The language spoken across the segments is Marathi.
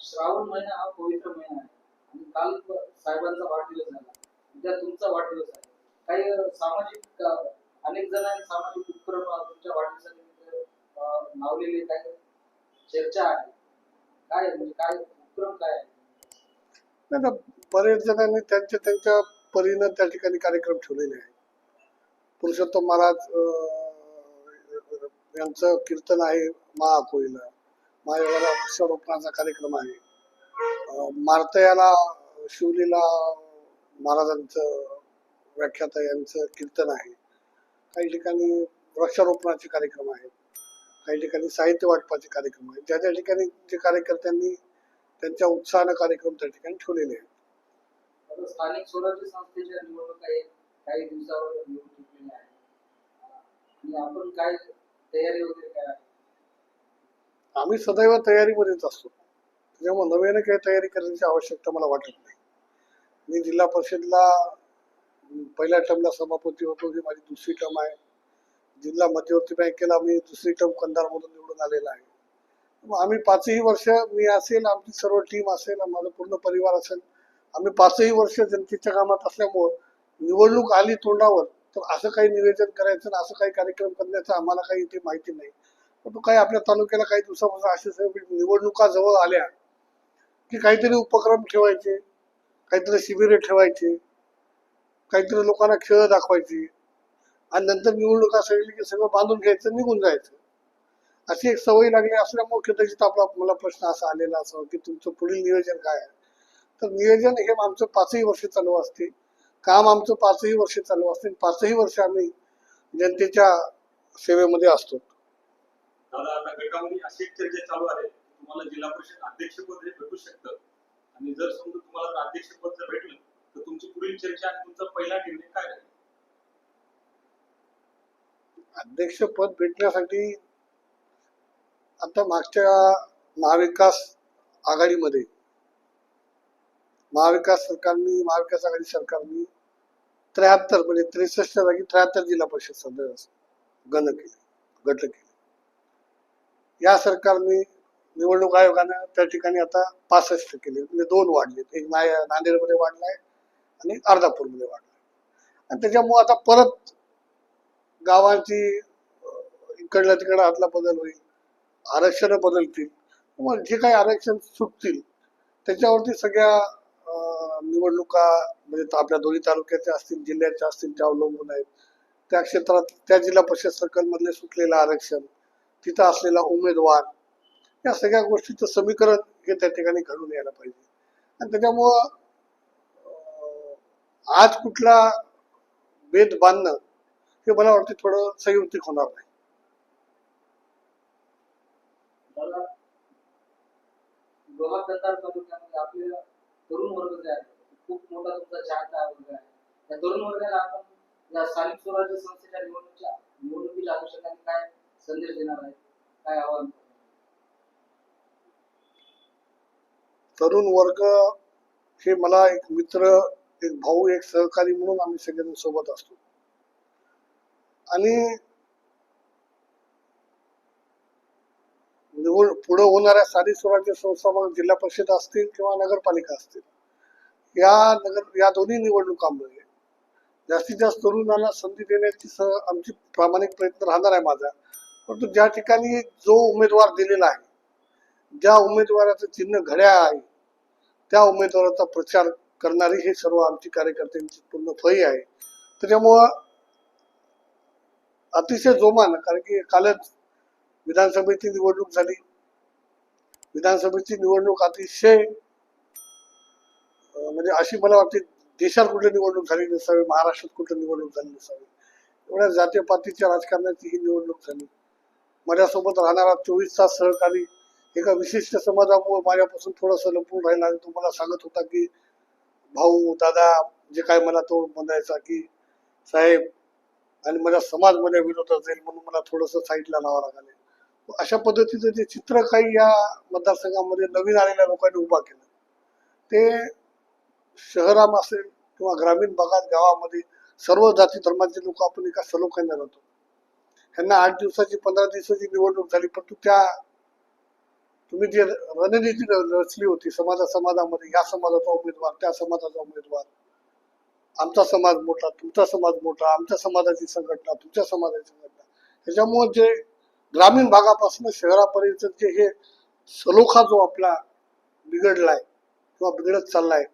श्रावण महिना हा पवित्र महिना आहे. आणि काल साहेबांचा वाढदिवस झाला. उद्या तुमचा वाढदिवस आहे. काही सामाजिक अनेक जणांनी सामाजिक उपक्रम तुमच्या वाढदिवसानिमित्त लावलेले काही चर्चा आहे. काय म्हणजे काय उपक्रम काय आहे? नाही बरेच जणांनी त्यांच्या त्यांच्या परीनं त्या ठिकाणी कार्यक्रम ठेवलेले आहे पुरुषोत्तम महाराज यांचं कीर्तन आहे महाकोईला. माझ्याला वृक्षारोपणाचा कार्यक्रम आहे. मारतयाला शिवलीला महाराजांचं व्याख्याता यांचं कीर्तन आहे. काही ठिकाणी वृक्षारोपणाचे कार्यक्रम आहेत. काही ठिकाणी साहित्य वाटपाचे कार्यक्रम आहेत. ज्या ज्या ठिकाणी जे कार्यकर्त्यांनी त्यांच्या उत्साहानं कार्यक्रम त्या ठिकाणी ठेवलेले आहेत. स्थानिक स्वराज्य संस्थेच्या निवडणुका काही दिवसावर आहेत आणि आपण काय तयारी वगैरे काय आम्ही सदैव तयारीमध्येच असतो. त्याच्यामुळे नव्याने काही तयारी करण्याची आवश्यकता मला वाटत नाही. मी जिल्हा परिषदला पहिल्या टर्मला सभापती होतो ही माझी दुसरी टर्म आहे. जिल्हा मध्यवर्ती बँकेला मी दुसरी टर्म कंधारमधून निवडून आलेला आहे. मग आम्ही पाचही वर्ष मी असेल आमची सर्व टीम असेल माझा पूर्ण परिवार असेल आम्ही पाचही वर्ष जनतेच्या कामात असल्यामुळं निवडणूक आली तोंडावर तर असं काही निवेदन करायचं असं काही कार्यक्रम करण्याचं आम्हाला काही इथे माहिती नाही. परंतु काही आपल्या तालुक्याला काही दिवसापासून असे निवडणुका जवळ आल्या की काहीतरी उपक्रम ठेवायचे काहीतरी शिबिरे ठेवायचे काहीतरी लोकांना खेळ दाखवायचे. आणि नंतर निवडणुका सगळी की सगळं बांधून घ्यायचं निघून जायचं. अशी एक सवय लागली असल्यामुळे कदाचित आपला मला प्रश्न असा आलेला असावा की तुमचं पुढील नियोजन काय आहे? तर नियोजन हे आमचं पाचही वर्ष चालू असते. काम आमचं पाचही वर्ष चालू असते. पाचही वर्ष आम्ही जनतेच्या सेवेमध्ये असतो. दादा आता गटामध्ये अशी एक चर्चा चालू आहे. तुम्हाला जिल्हा परिषद अध्यक्षपद हे भेटू शकतं. आणि जर समजा तुम्हाला जर अध्यक्षपद जर भेटलं तर तुमची पुढील चर्चा आणि तुमचा पहिला निर्णय काय राहील? अध्यक्षपद भेटण्यासाठी आता मागच्या महाविकास आघाडीमध्ये महाविकास सरकारने महाविकास आघाडी सरकारने त्र्याहत्तर म्हणजे त्रेसष्ट जागी त्र्याहत्तर जिल्हा परिषद सदस्य गण केले गट केले. या सरकारने निवडणूक आयोगानं त्या ठिकाणी आता पासष्ट केले. म्हणजे दोन वाढलेत एक नाय नांदेडमध्ये वाढलाय आणि अर्धापूरमध्ये वाढलाय. आणि त्याच्यामुळे आता परत गावांची इकडल्या तिकडं आतला बदल होईल. आरक्षण बदलतील. मग जे काही आरक्षण सुटतील त्याच्यावरती सगळ्या निवडणुका म्हणजे आपल्या दोन्ही तालुक्याच्या असतील जिल्ह्याच्या असतील त्या अवलंबून आहेत. त्या क्षेत्रात त्या जिल्हा परिषद सर्कलमधले सुटलेलं आरक्षण तिथं असलेला उमेदवार या सगळ्या गोष्टीचं समीकरण हे त्या ठिकाणी घडून यायला पाहिजे. आणि त्याच्यामुळं आज कुठला भेद बांधणं हे मला वाटतं थोडं संयुक्तिक होणार नाही. तरुण वर्ग जे आहे खूप मोठा तुमचा चाहता वर्ग आहे. त्या तरुण वर्गाला आपण या स्थानिक स्वराज्य संस्थेच्या निवडणुकीच्या निवडणुकीच्या अनुषंगाने काय संदेश देणार आहे काय आव्हान? तरुण वर्ग हे मला एक मित्र एक भाऊ एक सहकारी म्हणून आम्ही सगळेजण सोबत असतो. आणि निवड पुढे होणाऱ्या स्थानिक स्वराज्य संस्था मग जिल्हा परिषद असतील किंवा नगरपालिका असतील या नगर या दोन्ही निवडणुकांमध्ये जास्तीत जास्त तरुणांना संधी देण्याची आमची प्रामाणिक प्रयत्न राहणार आहे माझा. परंतु ज्या ठिकाणी जो उमेदवार दिलेला आहे ज्या उमेदवाराचं चिन्ह घड्या आहे त्या उमेदवाराचा प्रचार करणारी हे सर्व आमची कार्यकर्त्यांची पूर्ण फळी आहे. त्याच्यामुळं अतिशय जोमान कारण की कालच विधानसभेची निवडणूक झाली. विधानसभेची निवडणूक अतिशय म्हणजे अशी मला वाटते देशात कुठे निवडणूक झाली नसावी महाराष्ट्रात कुठे निवडणूक झाली नसावी एवढ्या जातीयपातीच्या राजकारणाची ही निवडणूक झाली. माझ्यासोबत राहणारा चोवीस तास सहकारी एका विशिष्ट समाजामुळे माझ्यापासून थोडंसं लपून राहिला आणि तो मला सांगत होता की भाऊ दादा जे काय मला तो म्हणायचा की साहेब आणि माझ्या समाजमध्ये माझ्या विरोधात जाईल म्हणून मला थोडंसं साईडला लावावं लागले. अशा पद्धतीचं जे चित्र काही या मतदारसंघामध्ये नवीन आलेल्या लोकांनी उभा केलं. ते शहराम असेल किंवा ग्रामीण भागात गावामध्ये सर्व जाती धर्माचे लोक आपण एका सलोख्याने राहतो. ह्यांना आठ दिवसाची पंधरा दिवसाची निवडणूक झाली परंतु त्या तुम्ही जे रणनीती रचली होती समाजा समाजामध्ये या समाजाचा उमेदवार त्या समाजाचा उमेदवार. आमचा समाज मोठा तुमचा समाज मोठा आमच्या समाजाची संघटना तुमच्या समाजाची संघटना. ह्याच्यामुळे जे ग्रामीण भागापासून शहरापर्यंत जे हे सलोखा जो आपला बिघडलाय किंवा बिघडत चाललाय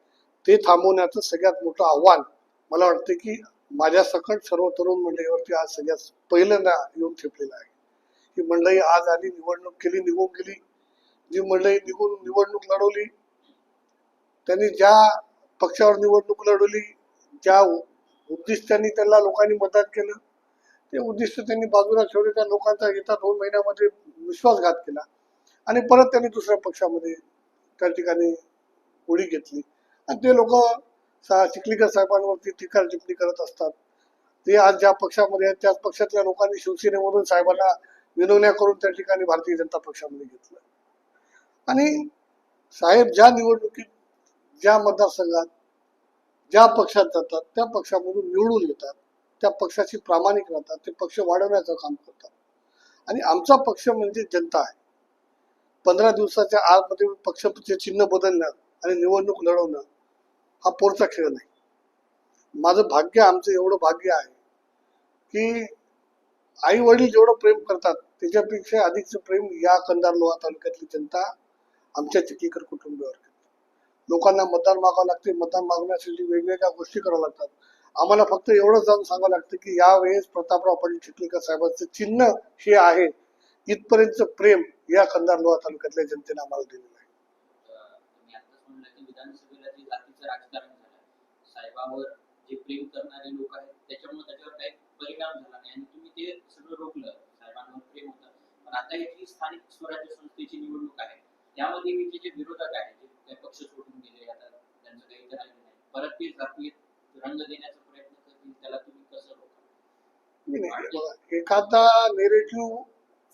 ते थांबवण्याचं सगळ्यात मोठं आव्हान मला वाटतं की माझ्या सकट सर्व तरुण मंडळीवरती आज सगळ्यात पहिल्यांदा येऊन ठेपलेलं आहे. ही मंडळी आज आली निवडणूक केली निघून गेली. जी मंडळी निघून निवडणूक लढवली त्यांनी ज्या पक्षावर निवडणूक लढवली ज्या उ- उद्दिष्टांनी त्यांना लोकांनी मतदान केलं ते उद्दिष्ट त्यांनी बाजूला ठेवले त्या लोकांचा येत्या दोन महिन्यामध्ये विश्वासघात केला आणि परत त्यांनी दुसऱ्या पक्षामध्ये त्या ठिकाणी उडी घेतली. आणि ते लोक चिखलीकर साहेबांवरती टीका टिप्पणी करत असतात. ते आज ज्या पक्षामध्ये आहेत त्याच पक्षातल्या लोकांनी शिवसेनेमधून साहेबांना विनवण्या करून त्या ठिकाणी भारतीय जनता पक्षामध्ये घेतलं. आणि साहेब ज्या निवडणुकीत ज्या मतदारसंघात ज्या पक्षात जातात त्या पक्षामधून निवडून येतात त्या पक्षाशी प्रामाणिक राहतात ते पक्ष वाढवण्याचं काम करतात. आणि आमचा पक्ष म्हणजे जनता आहे. पंधरा दिवसाच्या आतमध्ये पक्षाचे चिन्ह बदलणं आणि निवडणूक लढवणं हा पोरचा खेळ नाही. माझं भाग्य आमचं एवढं भाग्य आहे की आई वडील जेवढं प्रेम करतात त्याच्यापेक्षा अधिकचं प्रेम या कंदार लोहा तालुक्यातली जनता आमच्या चिकीकर कुटुंबावर करते. लोकांना मतदान मागावं लागते मतदान मागण्यासाठी वेगवेगळ्या गोष्टी कराव्या लागतात. आम्हाला फक्त एवढं जाऊन सांगावं लागतं की यावेळेस प्रतापराव पाटील चिखलीकर साहेबांचं चिन्ह हे आहे. इथपर्यंतचं प्रेम या कंदार लोहा तालुक्यातल्या जनतेने आम्हाला दिले आहे अं, तुम्ही आताच म्हणलं की विधानसभेला राजकारण झालं. साहेबांवर जे प्रेम करणारे लोक आहेत त्याच्यामुळे त्याच्यावर काही परिणाम झाला नाही. आणि तुम्ही ते सगळं रोखलं. साहेबांवर प्रेम होतं. पण आता ही जी स्थानिक स्वराज्य संस्थेची निवडणूक आहे. त्यामध्ये मी जे विरोधक आहेत जे काही पक्ष सोडून गेले आता त्यांचं काही राहिलं नाही. परत ते जातीत रंग देण्याचा प्रयत्न करतील त्याला तुम्ही कसं रोखा नाही, एखादा नेरेटिव्ह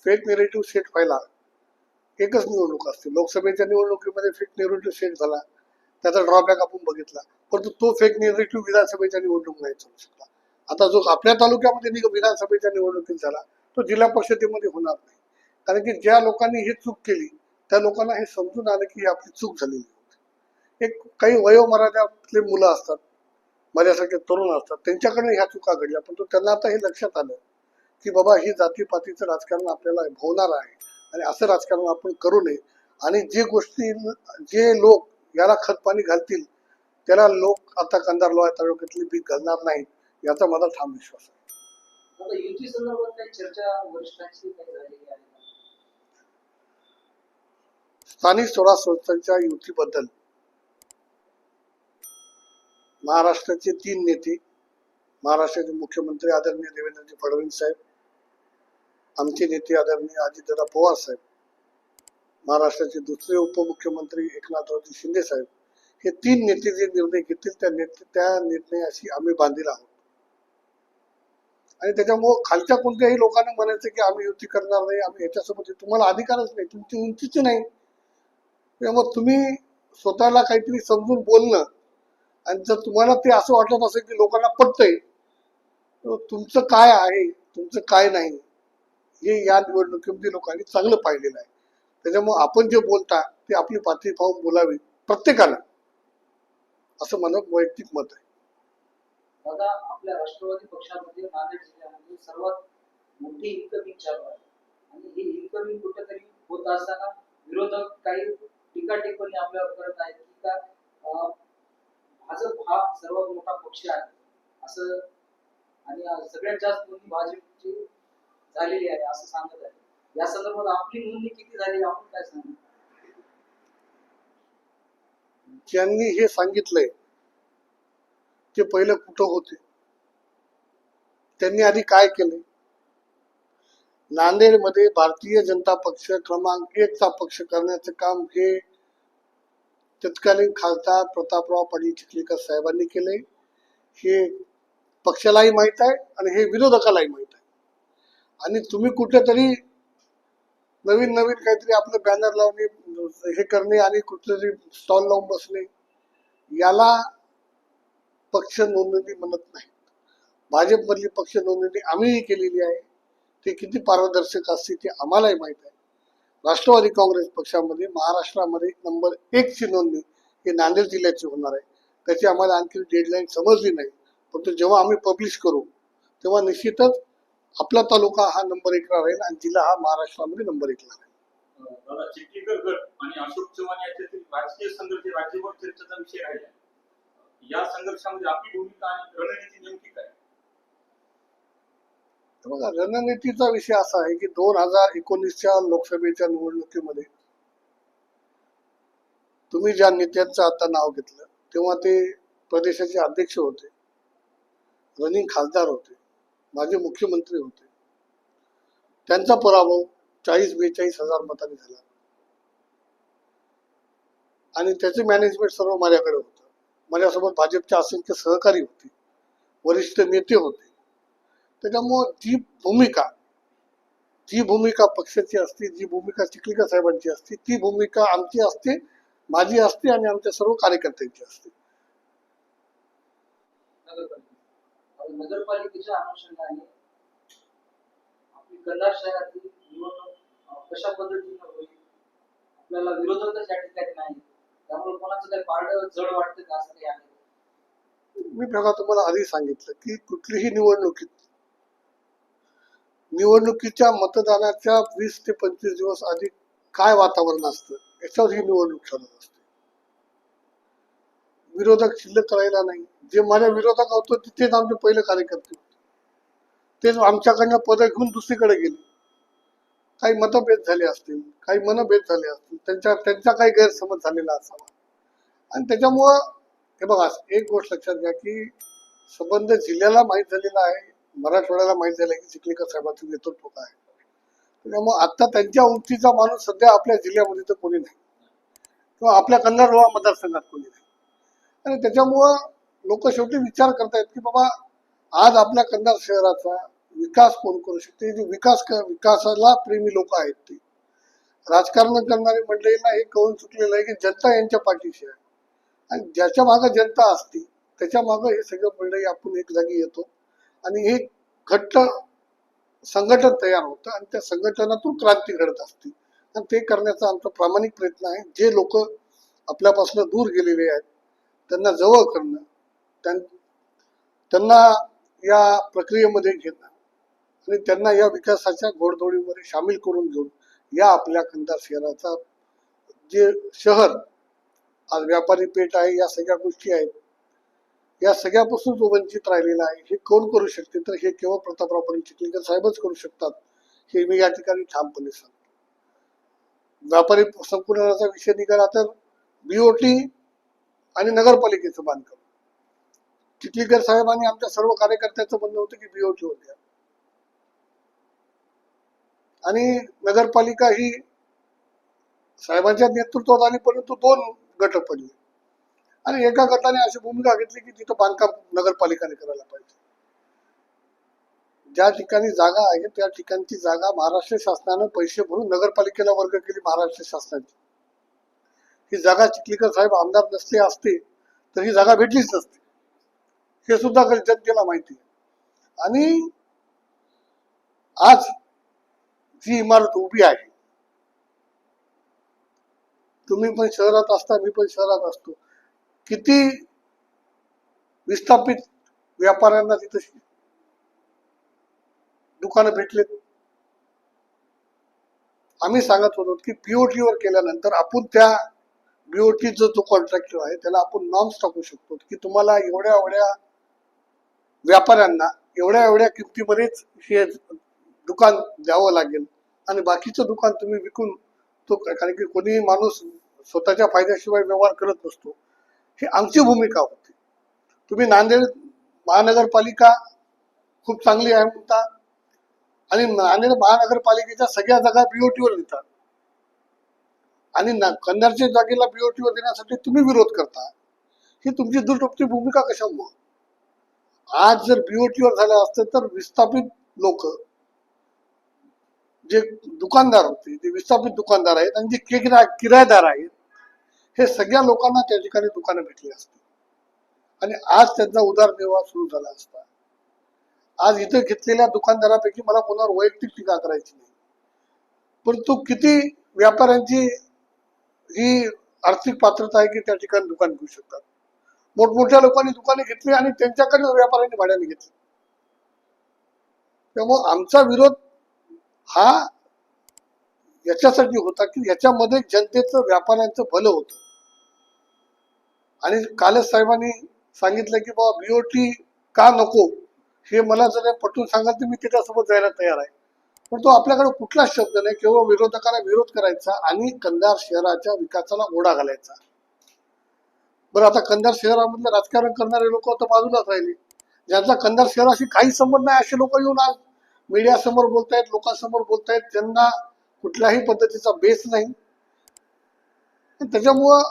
फेक नेरेटिव्ह सेट व्हायला. एकच निवडणूक असते. लोकसभेच्या निवडणुकीमध्ये फेक नेरेटिव्ह सेट झाला. त्याचा ड्रॉबॅक आपण बघितला. परंतु तो फेक निगेटिव्ह विधानसभेच्या निवडणूक नाही चालू शकला. आता जो आपल्या तालुक्यामध्ये विधानसभेच्या निवडणुकीत झाला तो जिल्हा परिषदेमध्ये होणार नाही. कारण की ज्या लोकांनी ही चूक केली त्या लोकांना हे समजून आलं की ही आपली चूक झालेली होती. एक काही वयोमर्यादातले मुलं असतात माझ्यासारखे तरुण असतात त्यांच्याकडे ह्या चुका घडल्या. पण त्यांना आता हे लक्षात आलं की बाबा ही जातीपातीचं राजकारण आपल्याला भोवणार आहे. आणि असं राजकारण आपण करू नये. आणि जे गोष्टी जे लोक याला खतपाणी घालतील त्याला लोक आता कंदार लोहा तालुक्यातली पीक घालणार नाहीत याचा माझा ठाम विश्वास आहे? स्थानिक स्वराज संस्थांच्या युतीबद्दल महाराष्ट्राचे तीन नेते महाराष्ट्राचे मुख्यमंत्री आदरणीय देवेंद्रजी फडणवीस साहेब आमचे नेते आदरणीय अजितदादा पवार साहेब महाराष्ट्राचे दुसरे उपमुख्यमंत्री एकनाथरावजी शिंदे साहेब हे तीन नेते जे निर्णय घेतील त्या नेते त्या निर्णयाशी आम्ही बांधील आहोत. आणि त्याच्यामुळं खालच्या कोणत्याही लोकांना म्हणायचं की आम्ही युती करणार नाही आम्ही याच्यासोबत तुम्हाला अधिकारच नाही तुमची उंचीच नाही. त्यामुळे तुम्ही स्वतःला काहीतरी समजून बोलणं आणि जर तुम्हाला ते असं वाटत असेल की लोकांना पटतंय तुमचं काय आहे तुमचं काय नाही हे या निवडणुकीमध्ये लोकांनी चांगलं पाहिलेलं आहे. त्याच्यामुळे आपण जे बोलता ते आपली पातळी पाहून बोलावी प्रत्येकाला. असं माझं वैयक्तिक मत आहे. दादा आपल्या राष्ट्रवादी पक्षामध्ये नांदेड जिल्ह्यामध्ये सर्वात मोठी इन्कमिंग चालू आहे. आणि ही इन्कमिंग कुठेतरी होत असताना विरोधक काही टीका टिप्पणी आपल्यावर करत आहेत की का भाजप हा सर्वात मोठा पक्ष आहे. असं आणि सगळ्यात जास्त नोंदणी भाजपची झालेली आहे असं सांगत आहे या संदर्भात आपली नोंदणी किती झाली आपण काय सांगू? ज्यांनी हे सांगितलंय ते पहिलं कुठं होते? त्यांनी आधी काय केले नांदेडमध्ये भारतीय जनता पक्ष क्रमांक एकचा पक्ष करण्याचं काम हे तत्कालीन खासदार प्रतापराव पाटील चिखलीकर साहेबांनी केले हे पक्षालाही माहीत आहे आणि हे विरोधकालाही माहीत आहे. आणि तुम्ही कुठेतरी नवीन नवीन काहीतरी आपलं बॅनर लावणे हे करणे आणि कुठेतरी स्टॉल लावून बसणे याला पक्ष नोंदणी म्हणत नाही भाजपमधली पक्ष नोंदणी आम्हीही केलेली आहे. ते किती पारदर्शक असते ते आम्हालाही माहीत आहे. राष्ट्रवादी काँग्रेस पक्षामध्ये महाराष्ट्रामध्ये नंबर एकची नोंदणी ही नांदेड जिल्ह्याची होणार आहे. त्याची आम्हाला आणखी डेडलाईन समजली नाही. परंतु जेव्हा आम्ही पब्लिश करू तेव्हा निश्चितच आपला तालुका हा नंबर एकला राहील आणि जिल्हा हा महाराष्ट्रामध्ये नंबर एकला राहील. दादा चिखलीकर गट आणि अशोक चव्हाण याच्यातील राजकीय संघर्ष राज्यभर चर्चेचा विषय राहिला या संघर्षामध्ये आपली भूमिका आणि रणनीती नेमकी काय? तर बघा रणनीतीचा विषय असा आहे की दोन हजार एकोणीसच्या लोकसभेच्या निवडणुकीमध्ये तुम्ही ज्या नेत्यांचं आता नाव घेतलं तेव्हा ते प्रदेशाचे अध्यक्ष होते रनिंग खासदार होते. माझे मुख्यमंत्री होते. त्यांचा पराभव चाळीस बेचाळीस हजार मतांनी झाला. आणि त्याचे मॅनेजमेंट सर्व माझ्याकडे होतं. माझ्यासोबत भाजपचे असंख्य सहकारी होते. वरिष्ठ नेते होते. त्याच्यामुळं जी भूमिका जी भूमिका पक्षाची असते जी भूमिका चिखलीकर साहेबांची असते ती भूमिका आमची असते माझी असते आणि आमच्या सर्व कार्यकर्त्यांची असते. नगरपालिकेच्या अनुषंगाने आपली कंधार शहरातील निवडणूक कशा पद्धतीने होईल आपल्याला विरोधकच या ठिकाणी नाही. त्यामुळे कोणाचं काही पारड जड वाटतं का असं काही आहे? मी बघा तुम्हाला आधी सांगितलं की कुठलीही निवडणुकीत निवडणुकीच्या मतदानाच्या वीस ते पंचवीस दिवस आधी काय वातावरण असतं याच्यावर ही निवडणूक ठरत असते. विरोधक शिल्लक करायला नाही. जे माझ्या विरोधक होतो तिथेच आमचे पहिले कार्यकर्ते तेच आमच्याकडनं पद घेऊन दुसरीकडे गेले. काही मतभेद झाले असतील काही मनभेद झाले असतील त्यांच्या त्यांचा काही गैरसमज झालेला असावा. आणि त्याच्यामुळं हे बघा एक गोष्ट लक्षात घ्या की संबंध जिल्ह्याला माहीत झालेला आहे मराठवाड्याला माहीत झालं आहे की चिखलीकर साहेबांचं नेतृत्व काय आहे. आता त्यांच्या उंचीचा माणूस सध्या आपल्या जिल्ह्यामध्ये तर कोणी नाही. किंवा आपल्या कन्नड रोहा मतदारसंघात कोणी नाही. आणि त्याच्यामुळं लोक शेवटी विचार करतायत की बाबा आज आपल्या कंधार शहराचा विकास कोण करू शकते? जे विकास विकासाला प्रेमी लोक आहेत ते. राजकारण करणारी मंडळींना हे कळून चुकलेलं आहे की जनता यांच्या पाठीशी आहे. आणि ज्याच्या मागं जनता असते त्याच्या मागं हे सगळं मंडळी आपण एक जागी येतो. आणि हे घट्ट संघटन तयार होतं आणि त्या संघटनातून क्रांती घडत असते. आणि ते करण्याचा आमचा प्रामाणिक प्रयत्न आहे. जे लोक आपल्यापासून दूर गेलेले आहेत त्यांना जवळ करणं त्यां- त्यांना या प्रक्रियेमध्ये घेणं आणि त्यांना या विकासाच्या घोडदोडीमध्ये सामील करून घेऊन या आपल्या कंधार शहराचा जे शहर आज व्यापारी पेठ आहे या सगळ्या गोष्टी आहेत. या सगळ्यापासून जो वंचित राहिलेला आहे हे कोण करू शकते? तर हे केवळ प्रतापराव पाटील चिखलीकर साहेबच करू शकतात. हे मी या ठिकाणी ठामपणे सांगतो. व्यापारी संकुलनाचा विषय निघाला तर बीओटी आणि नगरपालिकेचं बांधकाम. चिखलीकर साहेबांनी आमच्या सर्व कार्यकर्त्याचं म्हणणं होतं की बीहो ठेवून द्या. आणि नगरपालिका ही साहेबांच्या नेतृत्वात आली परंतु दोन गट पडले. आणि एका गटाने अशी भूमिका घेतली की तिथं बांधकाम नगरपालिकाने करायला पाहिजे. ज्या ठिकाणी जागा आहे त्या ठिकाणची जागा महाराष्ट्र शासनानं पैसे भरून नगरपालिकेला वर्ग केली महाराष्ट्र शासनाची. ही जागा चिखलीकर साहेब आमदार नसते असते तर ही जागा भेटलीच नसते. हे सुद्धा जनतेला माहिती आहे. आणि आज जी इमारत उभी आहे तुम्ही पण शहरात असता मी पण शहरात असतो किती विस्थापित व्यापाऱ्यांना तिथं दुकानं भेटलेत. आम्ही सांगत होतो की पीओटीवर केल्यानंतर आपण त्या बीओटीचा जो जो कॉन्ट्रॅक्टर आहे त्याला आपण नॉर्म्स टाकू शकतो की तुम्हाला एवढ्या एवढ्या व्यापाऱ्यांना एवढ्या एवढ्या किमतीमध्येच हे दुकान द्यावं लागेल. आणि बाकीचं दुकान तुम्ही विकून तो कारण की कोणीही माणूस स्वतःच्या फायद्याशिवाय व्यवहार करत नसतो. ही आमची भूमिका होती. तुम्ही नांदेड महानगरपालिका खूप चांगली आहे म्हणता. आणि नांदेड महानगरपालिकेच्या सगळ्या जागा बीओटीवर देतात. आणि ना- कंधारच्या जागेला बीओटीवर देण्यासाठी तुम्ही विरोध करता. ही तुमची दुर्टोपची भूमिका कशामुळं? आज जर बीओटीवर झालं असतं तर विस्थापित लोक जे दुकानदार होते जे विस्थापित दुकानदार आहेत आणि जे किरा किरायदार आहेत हे सगळ्या लोकांना त्या ठिकाणी दुकानं भेटली असती आणि आज त्यांचा उदारनिर्वाह सुरू झाला असता. आज इथं घेतलेल्या दुकानदारापैकी मला कोणावर वैयक्तिक टीका करायची नाही. परंतु किती व्यापाऱ्यांची ही आर्थिक पात्रता आहे की त्या ठिकाणी दुकान घेऊ शकतात. मोठमोठ्या लोकांनी दुकाने घेतली आणि त्यांच्याकडे व्यापाऱ्यांनी भाड्याने घेतली. त्यामुळे आमचा विरोध हा याच्यासाठी होता की याच्यामध्ये जनतेचं व्यापाऱ्यांचं भलं होतं. आणि कालच साहेबांनी सांगितलं की बाबा बीओटी का नको? हे मला जर पटवून सांगाल तर मी त्याच्यासोबत जायला तयार आहे. पण तो आपल्याकडे कुठलाच शब्द नाही केवळ विरोधकाला विरोध करायचा आणि कंधार शहराच्या विकासाला ओढा घालायचा. बरं आता कंधार शहरामधलं राजकारण करणारे लोक आता बाजूलाच राहिले. ज्यांचा कंधार शहराशी काही संबंध नाही असे लोक येऊन आज मीडिया समोर बोलतायत लोकांसमोर बोलतायत त्यांना कुठल्याही पद्धतीचा बेस नाही. त्याच्यामुळं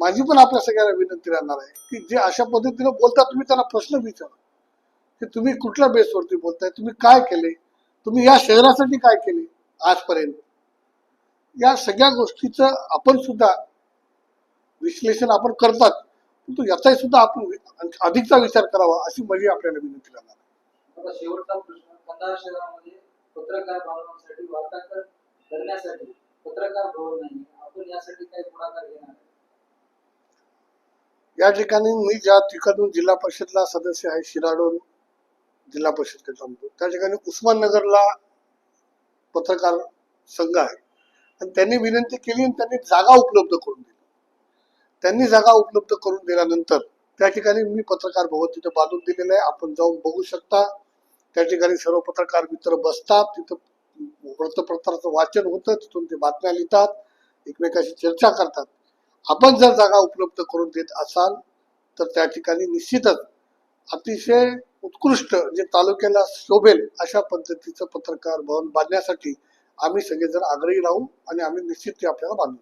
माझी पण आपल्या सगळ्यांना विनंती राहणार आहे की जे अशा पद्धतीने बोलता तुम्ही त्यांना प्रश्न विचारा की तुम्ही कुठल्या बेसवरती बोलताय तुम्ही काय केले तुम्ही या शहरासाठी काय केले आजपर्यंत या सगळ्या गोष्टीचं आपण सुद्धा विश्लेषण आपण करतात परंतु याचाही सुद्धा आपण अधिकचा विचार करावा अशी माझी आपल्याला विनंती राहणार आहे. आता शेवटचा प्रश्न कंधार शहरामध्ये पत्रकार भवनासाठी वार्ताहर करण्यासाठी पत्रकार भवन नाही आपण यासाठी काही पुढाकार घेणार आहे? या ठिकाणी मी ज्या ठिकाणून जिल्हा परिषदला सदस्य आहे शिराडोन जिल्हा परिषद केंद्रामध्ये त्या ठिकाणी उस्माननगरला पत्रकार संघ आहे. आणि त्यांनी विनंती केली आणि त्यांनी जागा उपलब्ध करून दिली. त्यांनी जागा उपलब्ध करून दिल्यानंतर त्या ठिकाणी मी पत्रकार भवन तिथे बांधून दिलेलं आहे. आपण जाऊन बघू शकता. त्या ठिकाणी सर्व पत्रकार मित्र बसतात. तिथं वृत्तपत्राचं वाचन होतं. तिथून ते बातम्या लिहितात. एकमेकाशी चर्चा करतात. आपण जर जागा उपलब्ध करून देत असाल तर त्या ठिकाणी निश्चितच अतिशय उत्कृष्ट जे तालुक्याला शोभेल अशा पद्धतीचं पत्रकार भवन बांधण्यासाठी आम्ही सगळेजण आग्रही राहू आणि आम्ही निश्चित ते आपल्याला बांधून